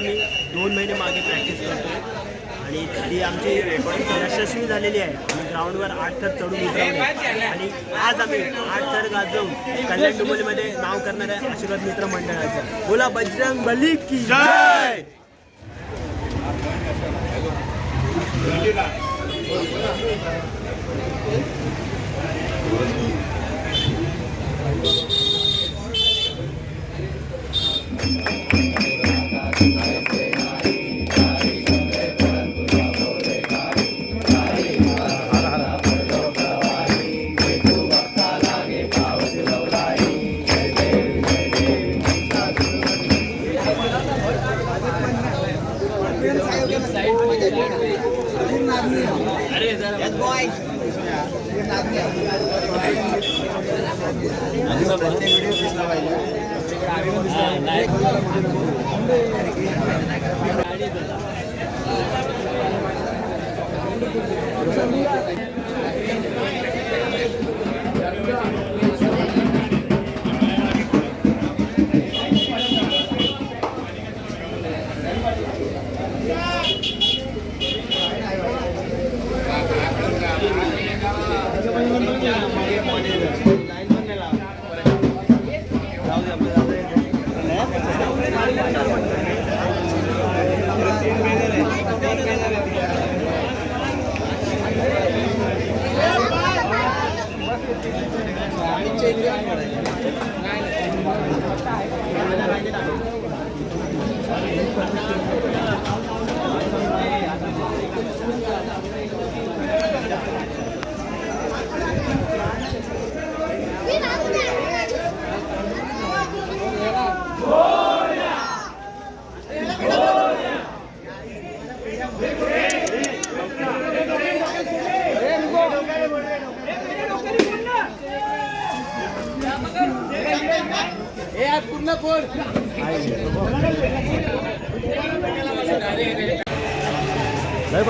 आम्ही दोन महिने मागे प्रॅक्टिस करतो आणि ती आमची यशस्वी झालेली आहे. आम्ही ग्राउंडवर आठ थर चढून उतरवले. आणि आज आम्ही आठ थर गाजवून कल्याण डुबोलीमध्ये नाव करणार आहे आशीर्वाद मित्र मंडळाचं. बोला बजरंग बली की जय! Amém.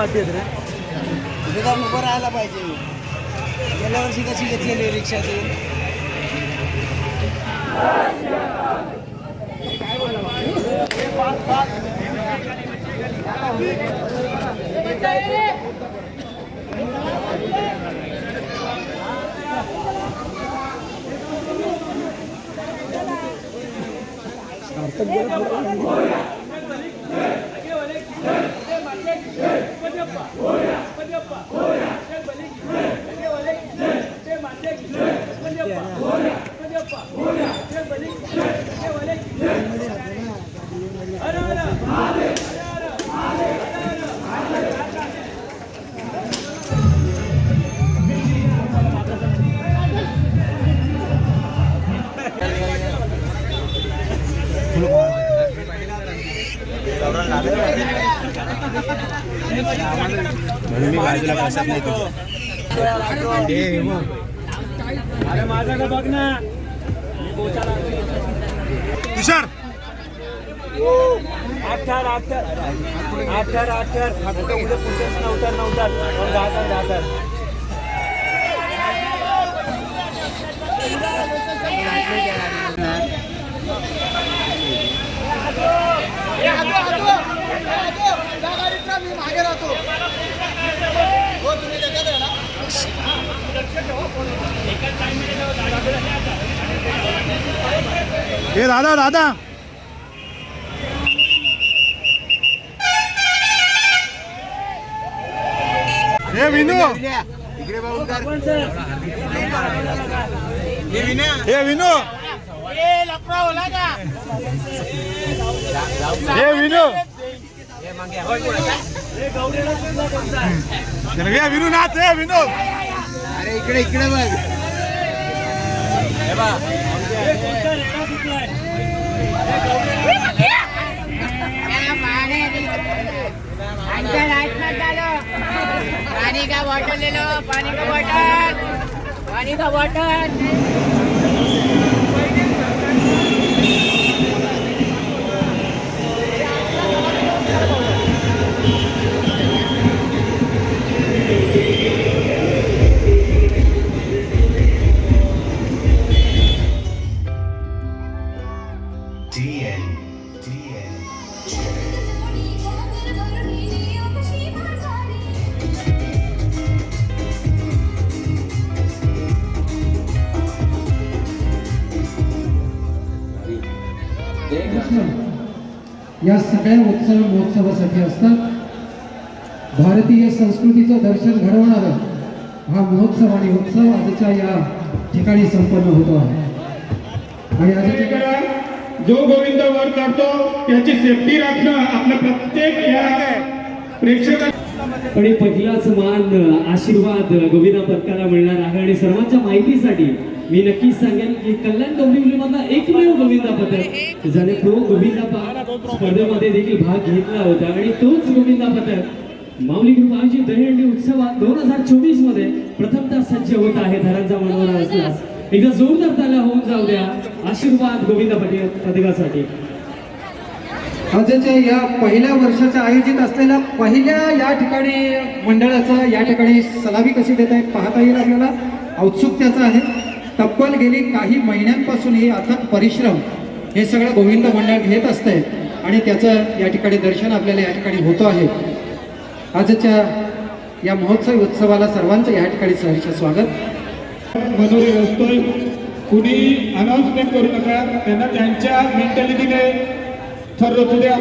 बातमी आहेत रे. जाऊन उभं राहायला पाहिजे. गेल्या वर्षी कशी घेतलेली रिक्षाची म्हणून मी बाजूला बसत नाही अरे माझा का बघ ना? तुषार! अठ्ठार अठ्ठार अठ्ठार अठ्ठार फक्त उद्या पुढच्या नव्हतात नव्हतात दहातर दहातर हे दादा दादा हे विनू. इकडे बघून हे विनू. हे विनू. विनू नाच हे विनू. अरे इकडे इकडे बघ. पाणी का बॉटल पाणी का बॉटल पाणी का बॉटल TN, TN, या सगळ्या उत्सव महोत्सवासाठी असतात. भारतीय संस्कृतीचं दर्शन घडवणारा हा महोत्सव आणि उत्सव आजच्या या ठिकाणी संपन्न होतो आहे. आणि आजच्या जो गोविंद वर करतो त्याची सेफ्टी राखणं आपलं प्रत्येक या आणि पहिलाच मान आशीर्वाद गोविंदा पथकाला मिळणार आहे आणि सर्वांच्या माहितीसाठी मी नक्कीच सांगेन की कल्याण डोंबिवलीमधला एकमेव गोविंदा पथक ज्याने प्रो गोविंदा स्पर्धेमध्ये देखील भाग घेतला होता. आणि तोच गोविंदा पथक माऊली ग्रुप आयोजित दहीहंडी उत्सवात दोन हजार चोवीसमध्ये प्रथमतः सज्ज होत आहे धरांचा मनोरा असल्यास एकदा जोरदार ताला होऊन जाऊ द्या. आशीर्वाद गोविंद पटेल पथकासाठी आजच्या या पहिल्या वर्षाच्या आयोजित असलेल्या पहिल्या या ठिकाणी मंडळाचा या ठिकाणी सलामी कशी देत आहेत पाहता येईल आपल्याला. औत्सुक्याचं आहे. तब्बल गेली काही महिन्यांपासून हे अथक परिश्रम हे सगळं गोविंद मंडळ घेत असतंय आणि त्याचं या ठिकाणी दर्शन आपल्याला या ठिकाणी होतं आहे. आजच्या या महोत्सव उत्सवाला सर्वांचं या ठिकाणी सहर्ष स्वागत. मजुरी असतोय कुणी अनाउन्समेंट करू नका त्यांना त्यांच्या मेंटॅलिटीने ठरवतो द्या.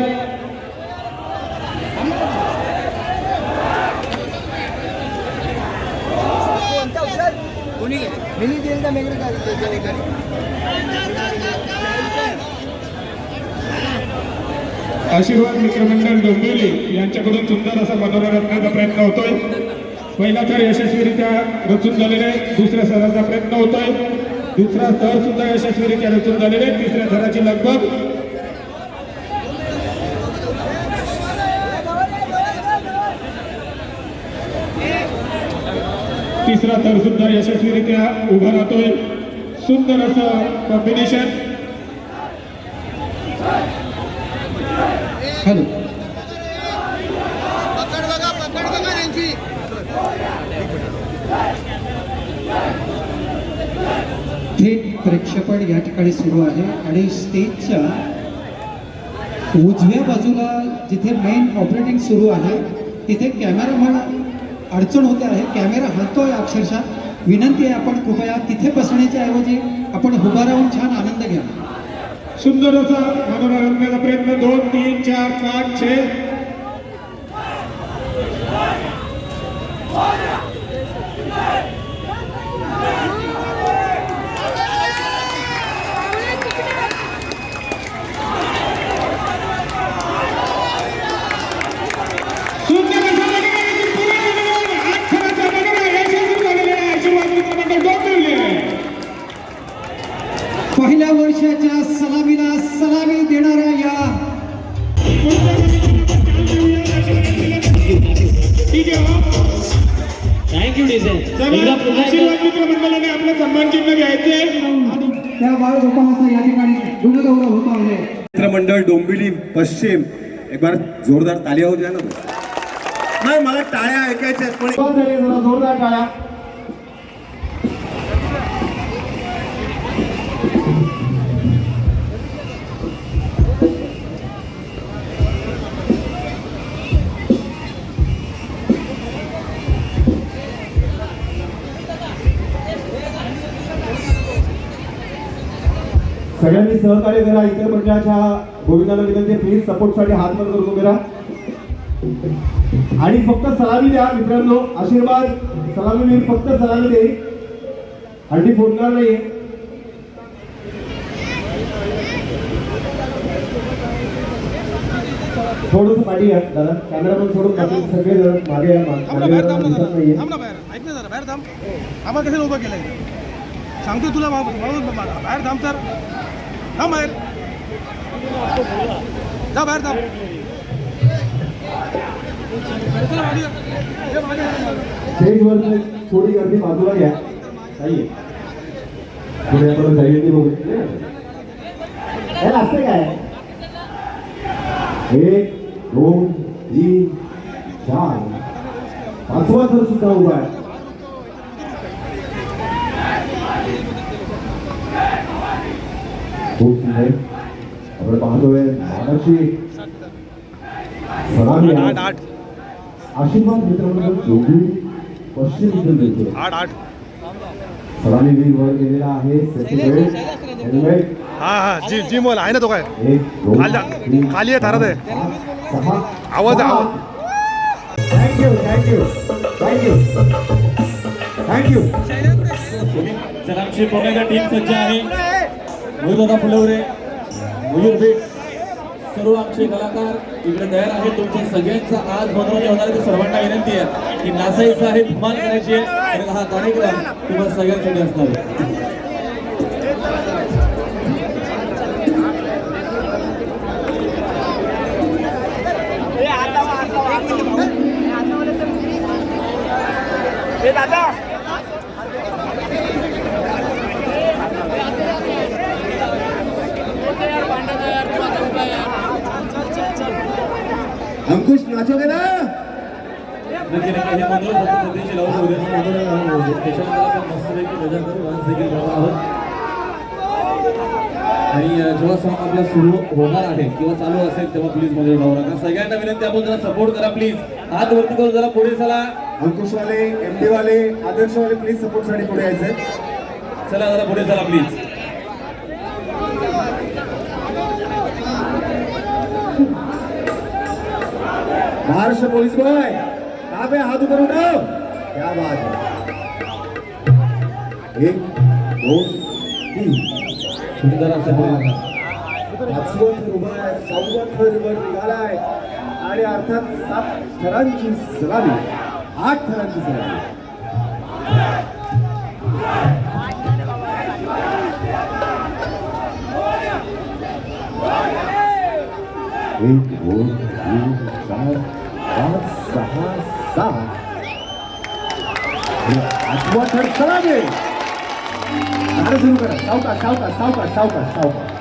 आशीर्वाद मित्रमंडळ डोंबिवली यांच्याकडून सुंदर असा मनोरंजनाचा प्रयत्न होतोय. पहिला थर यशस्वीरित्या रचून झालेला आहे. दुसऱ्या थराचा प्रयत्न होतोय. दुसरा थर सुद्धा यशस्वीरित्या रचून झालेला आहे. तिसऱ्या थराची लगबग. तिसरा थर सुद्धा यशस्वीरित्या उभा राहतोय. सुंदर असं कॉम्बिनेशन हॅलो पकड बघा पकड बघा त्यांची थेट प्रेक्षेपण या ठिकाणी सुरू आहे आणि स्टेजच्या उजव्या बाजूला जिथे मेन ऑपरेटिंग सुरू आहे तिथे कॅमेरामन अडचण होते आहे. कॅमेरा हलतोय अक्षरशः. विनंती आहे आपण कृपया तिथे बसण्याच्या ऐवजी आपण उभा राहून छान आनंद घ्या. सुंदर असा मनोरंजन रंगण्याचा प्रयत्न. दोन तीन चार पाच छे सुंदर असा मनोरा रचून पुढे गेलेला आहे. आठ थराचा मनोरा यशस्वी झालेला आहे. आशीर्वाद मित्रमंडळ डोंबिवली आहे. पहिल्या वर्षाच्या सलामीला सलामी देणाऱ्या या ठीक आहे हो. थँक्यू डिझेल चला, आशीर्वाद मित्र मंडळाने आपलं सन्मान चिन्ह घ्यायचे त्या बाळगोपाळाचा या ठिकाणी गुणगौरव होत आहे. मित्रमंडळ डोंबिवली पश्चिम. एक बार जोरदार तालिया हो द्या ना नाही मला टाळ्या ऐकायच्या आहेत, पण जोरदार टाळ्या. सगळ्यांनी सहकार्य करा. इतर मंडळाच्या गोविंदाला विनंती प्लीज सपोर्टसाठी हात वर उभे राहा. आणि फक्त सलामी द्या मित्रांनो. आशीर्वाद सलामी मी फक्त सलामी दे. हंडी फोडणार नाहीये. थोडस पाठी या दादा. कॅमेरामॅन सोडून बाकी सगळे जण मागे या नाहीये. बाहेर. ऐक ना जरा बाहेर थांब. आम्हाला कसं उभं केलंय? सांगतो तुला बाहेर थांब तर बाहेर जा बाहेर या. स्टेजवर थोडी गर्दी बाजूला घ्या पुढे आपण जाईल बघू याला असतं काय एक दोन तीन चार। पाचवा थर सुद्धा उभा आहे खूप सुंदर आपण पाहतोय मानाची सलामी आहे. आशीर्वाद मित्रांनो दोघी पश्चिम इथून देतो आठ आठ. सलामी वीर वर गेलेला आहे. हेल्मेट. हा हा. जी जी मोल आहे ना तो काय? खाली- खाली आहे, तारा ते. पाच, सहा आवाज-. आवाज. थँक्यू थँक्यू थँक्यू थँक्यू चला आमची टीम सज्ज आहे. गुरुदादा फुलवरे मयूर बेट सर्व आमचे कलाकार इकडे तयार आहेत. तुमच्या सगळ्यांचा आज मनोरंजन होणार आहे सर्वांना विनंती आहे की नाचायचं आहे धमाल करायची आहे. हा कार्यक्रम तुम्हाला सगळ्यांसाठी असणार आहे अंकुश नाचोगे ना नक्की नक्की हे मनोरंजन फक्त सध्याची लावून उद्याचं मनोरंजन होऊ दे. त्याच्यानंतर आपण मस्तपैकी मजा करू आज देखील करणार आहोत आणि जेव्हा सॉंग आपला सुरू होणार आहे किंवा चालू असेल तेव्हा प्लीजमध्ये राहू नका. सगळ्यांना विनंती आपण जरा सपोर्ट करा प्लीज हात वरती करून जरा पुढे चला. अंकुशवाले एम डी वाले आदर्शवाले प्लीज सपोर्टसाठी पुढे यायचंय. चला जरा पुढे चला प्लीज महाराष्ट्र पोलीस बॉय कहाँ पे हाथ ऊपर उठाओ क्या बात है. एक दोन तीन. सुंदर असं पुढे पाचवं थर उभा आहे सहावं थर वर निघालाय आणि अर्थात सात थरांची सलामी. आठ थरांची सलामी. एक दोन तीन चार पाच सहा सहा आणि आठवा थर सलामी गाणं सुरू करा सावकाश सावकाश सावकाश सावकाश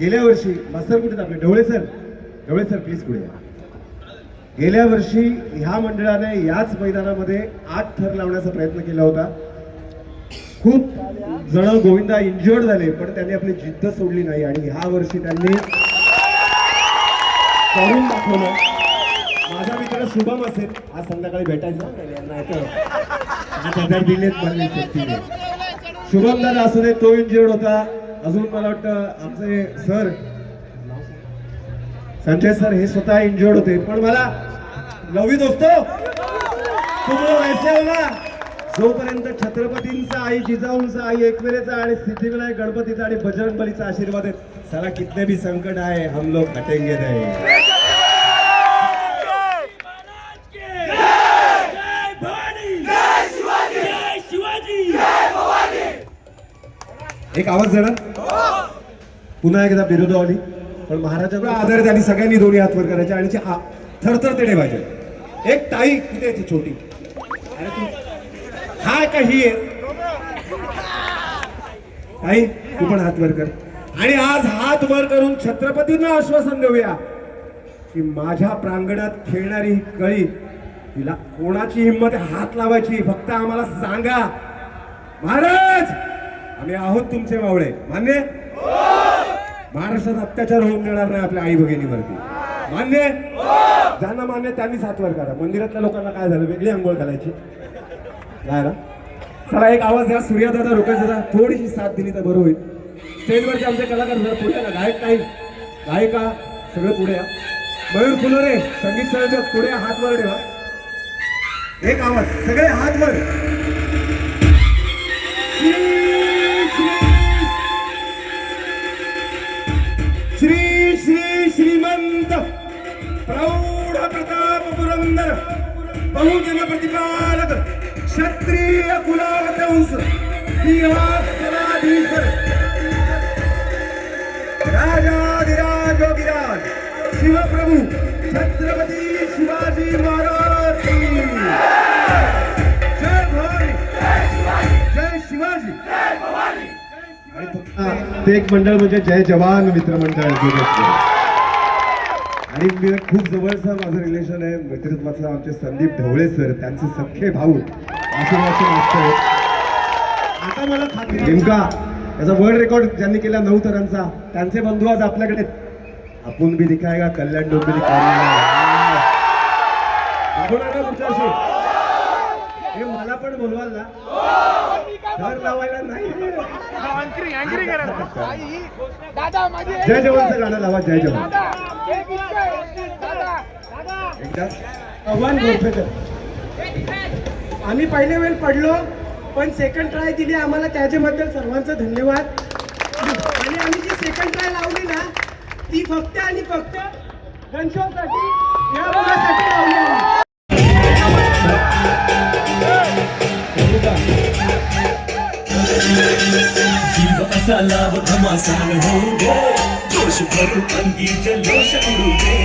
गेल्या वर्षी मास्तर कुठे आपले? Dhawale sir. Dhawale sir please पुढे या. गेल्या वर्षी ह्या मंडळाने याच मैदानामध्ये आठ थर लावण्याचा प्रयत्न केला होता. खूप जण गोविंदा इंजुअर्ड झाले पण त्यांनी आपली जिद्द सोडली नाही आणि ह्या वर्षी त्यांनी करून दाखवलं. माझा मित्र शुभम असेल. आज संध्याकाळी भेटायचं. यांना दिलेत शुभम दादा असू दे तो इंजुअर्ड होता. अजून मला वाटतं आमचे सर संजय सर हे स्वतः इंजर्ड होते. पण मला लवी दोस्तो जोपर्यंत छत्रपतींचा आई जिजाऊंचा आई एकमेरेचा आणि सिद्धिविनायक गणपतीचा आणि बजरंगबलीचा आशीर्वाद आहे सला कितने भी संकट आहे हम लोग हटेंगे नाही. एक आवाज जरा. पुन्हा एकदा बिरुदावली पण महाराजांना आदर त्यांनी सगळ्यांनी दोन्ही हातवर करायचे आणि थरथर देणे पाहिजे एक ताई कुठे आहे ती छोटी. अरे तू हा का ही ताई तू पण हातवर कर. आणि आज हात वर करून छत्रपतींना आश्वासन देऊया की माझ्या प्रांगणात खेळणारी ही कळी तिला कोणाची हिंमत हात लावायची फक्त आम्हाला सांगा. महाराज आम्ही आहोत तुमचे मावळे. मान्य? महाराष्ट्रात अत्याचार होऊन देणार नाही आपल्या आई भगिनीवरती. मान्य? ज्यांना मान्य त्यांनी सातवर करा. मंदिरातल्या लोकांना काय झालं? वेगळी आंघोळ घालायची. काय ना? चला एक आवाज द्या. सूर्यादादा लोकांचा थोडीशी साथ दिली तर बरं होईल. स्टेजवरचे आमचे कलाकार जरा पुढे ना गायक काही गायिका सगळे पुढे या. मयूर फुलोरे संगीत संयोजक पुढे या, हात वर ठेवा. एक आवाज. सगळे हात वर श्रीमंत प्रौढ प्रताप पुरंदर बहुजन प्रतिपालक क्षत्रिय कुलावतंस सिंहासनाधीश्वर राजाधिराज योगिराज शिवप्रभू छत्रपती शिवाजी महाराज जय भवानी। जय शिवाजी। आणि फक्त ते एक मंडळ म्हणजे जय जवान मित्र मंडळ. आणि मी खूप जवळचं माझं रिलेशन आहे. मित्रत्वाचं आमचे संदीप ढवळे सर त्यांचे सख्खे भाऊ. आशीर्वादचे आता मला खात्री नेमका त्याचा वर्ल्ड रेकॉर्ड ज्यांनी केला नऊ तरांचा त्यांचे बंधू आज आपल्याकडे. आपण भी दिखाएगा कल्याण डोंबिवली हे. मला पण बोलवाल ना. घर लावायला नाही. जय जवानचं गाणं लावा जय जवान. एकदा. आव्हान गोरफेकर आम्ही पहिले वेळ पडलो पण सेकंड ट्राय दिली आम्हाला. त्याच्याबद्दल सर्वांचं धन्यवाद. आणि आम्ही जी सेकंड ट्राय लावली ना ती फक्त आणि फक्त गणशोसाठी या मुलासाठी लावली आम्ही. जीव असा लाभ घमासान होऊ दे. जोश भरू अंगी जल्लोष उडू दे.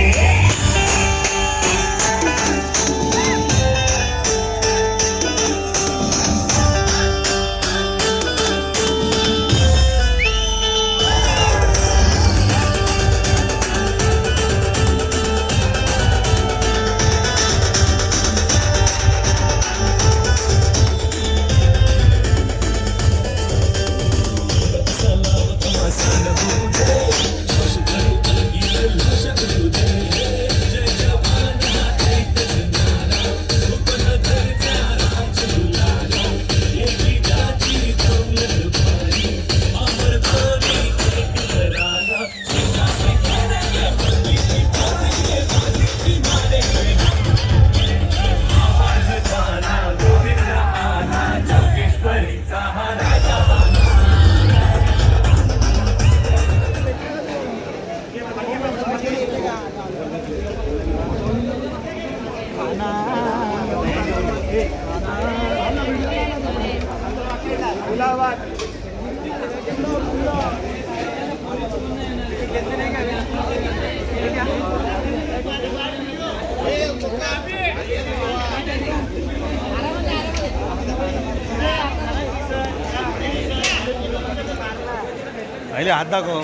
पहिले हात दाखव.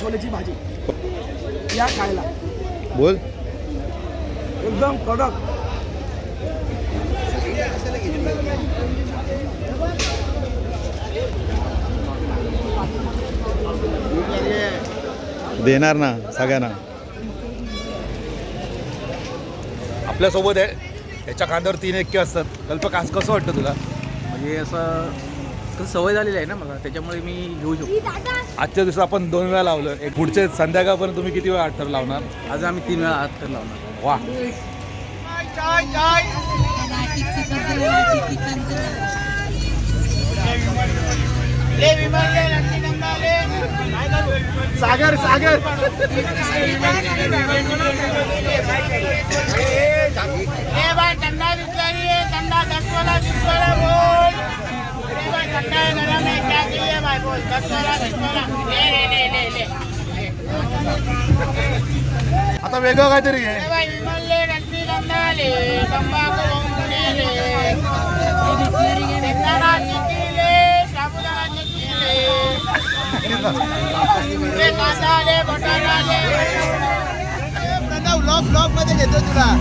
छोलेची भाजी. या खायला. बोल. एकदम कडक. देणार ना सगळ्यांना. आपल्यासोबत आहे. त्याच्या खांद्यावर तीन एक्के असतात. कल्पक आज कसं वाटतं तुला? म्हणजे असं कसं सवय झालेली आहे ना मला त्याच्यामुळे मी घेऊ शकतो. आजच्या दिवसात आपण दोन वेळा लावलं. एक पुढचे संध्याकाळपर्यंत तुम्ही किती वेळा अठ्ठर लावणार? आज आम्ही तीन वेळा हात तर लावणार. वा. सागर सागर. रेवा झंडा विचारिए झंडा दस वाला बीस वाला बोल. रेवा झंडा भाई बोल दस वाला बीस वाला आता वेगळं काहीतरी आहे. ब्लॉग ब्लॉगमध्ये घेतो तुला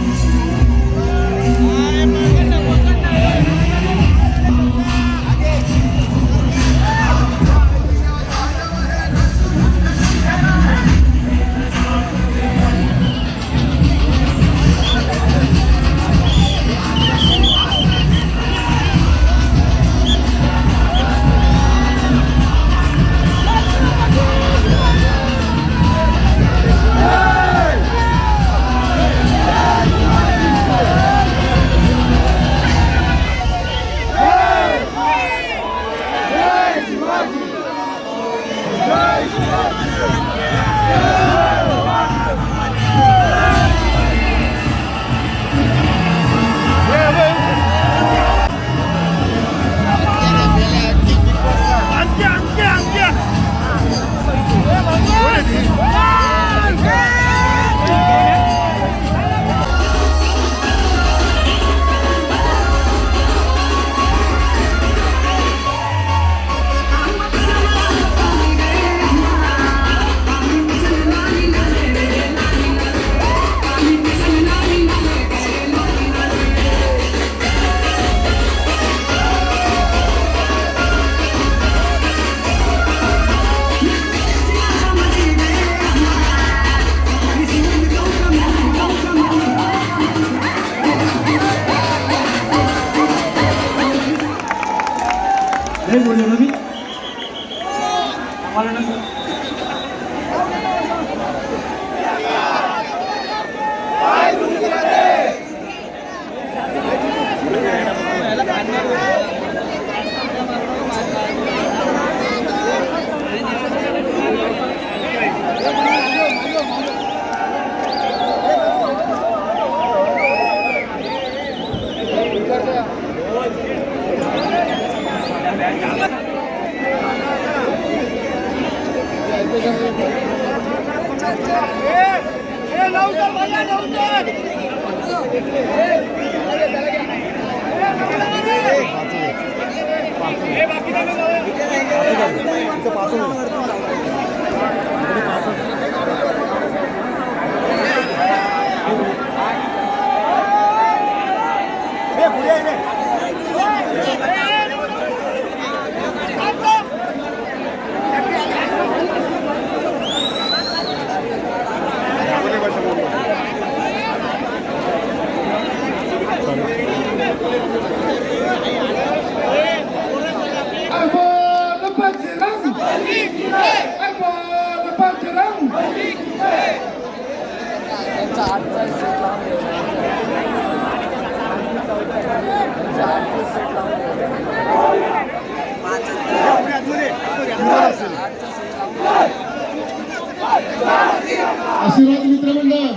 आशीर्वाद मित्रमंडळ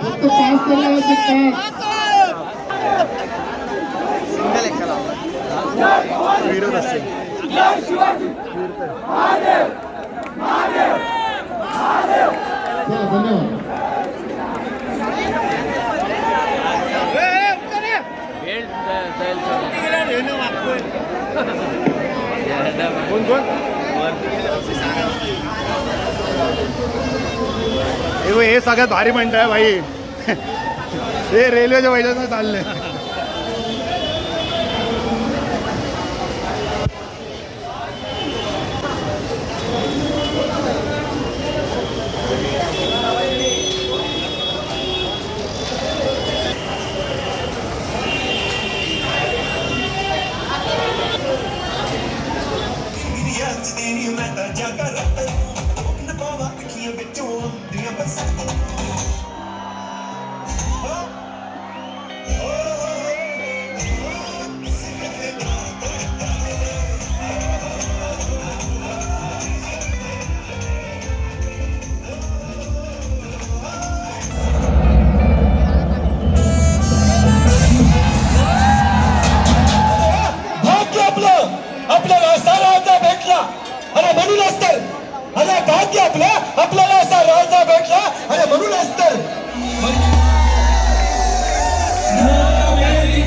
फक्त पाच करायला आवश्यक पाच चला धन्यवाद. हे हे सगळ्यात भारी म्हणताय आहे भाई. हे रेल्वेच्या वैजात चाललंय. भाग्य अरे म्हणूनच तर अरे भाग्य आपलं आपल्याला असा राजा भेटला. अरे म्हणूनच तर व्हेरी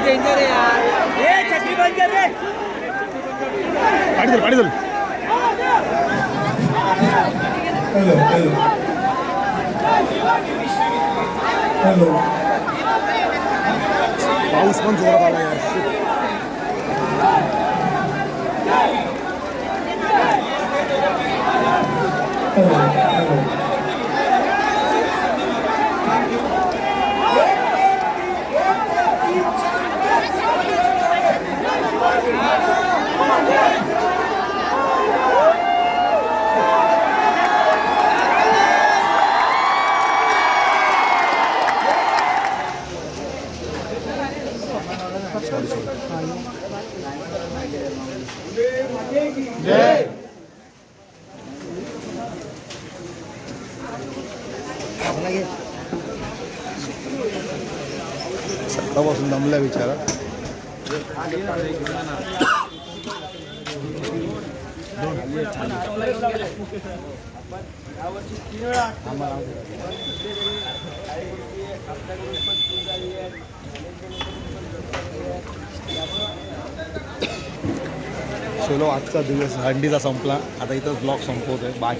अरे छत्री डेंजर आहे यार पाणी दे पाणी दे हॅलो हॅलो हॅलो पाऊस पण Yes. आजचा दिवस हंडीचा संपला. आता इथंच ब्लॉग संपवतोय. बाय